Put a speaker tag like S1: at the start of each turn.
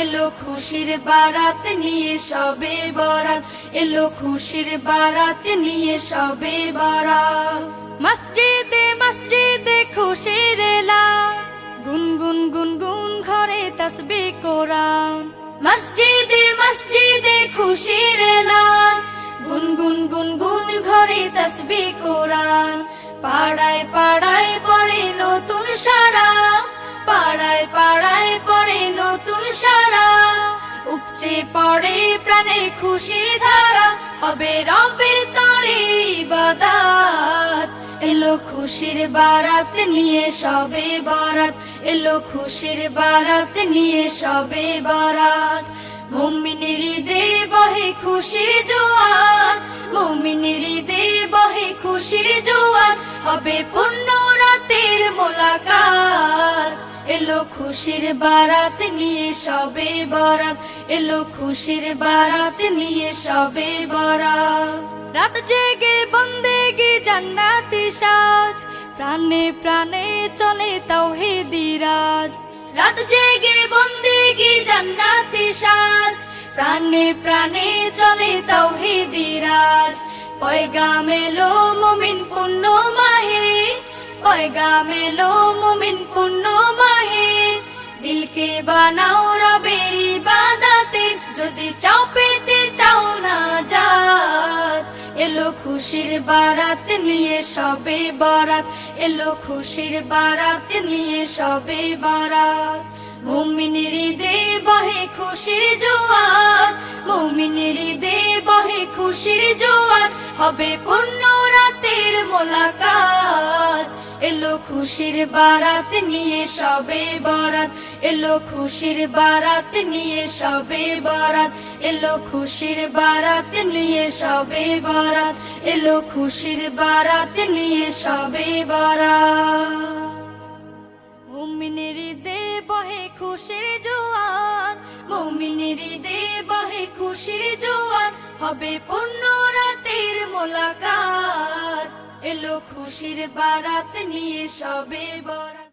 S1: এলো খুশির বারাত নিয়ে সবে বরাত। এলো খুশির বারাত নিয়ে সবে বরাত। মসজিদে মসজিদে খুশির এলাম গুনগুন গুনগুন ঘরে তসবি কোরআন। মসজিদে মসজিদে খুশির এলাম গুনগুন গুনগুন ঘরে তসবি কোরআন। পাড়ায় পাড়ায় পড়ে নতুন সারা। পাড়ায় পাড়ায় উপচে পড়ে প্রাণে খুশির ধারা হবে রবের তরে বাদাত এলো খুশির বারাত নিয়ে সবে বারাত। এলো খুশির বারাত নিয়ে সবে বারাত। মুমিনের দে বহে খুশির জোয়ার মুমিনের দে বহে খুশির জোয়ার হবে পূর্ণ রাতের মোলাকাত। এলো খুশির বারাত নিয়ে সবে বরাত। এলো খুশির বারাত নিয়ে সবে বরাত। রাত জেগে বন্দেগি জান্নাতি সাজ। প্রাণে প্রাণে চলে তাওহিদি রাজ। রাত জেগে বন্দেগি জান্নাতি সাজ। প্রাণে প্রাণে চলে তাওহিদি রাজ। পয়গাম এলো মুমিন পুণ্য মাহে। পয়গাম এলো মুমিন পুণ্য মাহে। দিলকে বানাও রবের ইবাদতে? যদি চাও পেতে চাও না জাত। এলো খুশির বারাত নিয়ে সবে বারাত। এলো খুশির বারাত নিয়ে সবে বারাত। মুমিনের দে বহে খুশির জোয়ার। মুমিনের দে বহে খুশির জোয়ার। হবে পূর্ণ রাতের মোলাকাত। এলো খুশির বারাত নিয়ে সবে বরাত। এলো খুশির বারাত নিয়ে সবে বরাত। এলো খুশির বারাত নিয়ে সবে বরাত। এলো খুশির বারাত নিয়ে সবে বরাত। দে বহে খুশির জোয়ান। মুমিনের দে বহে খুশির জোয়ান। হবে পূর্ণ রাতের মোলাকাত। এলো খুশির বারাত নিয়ে সবে বরাত।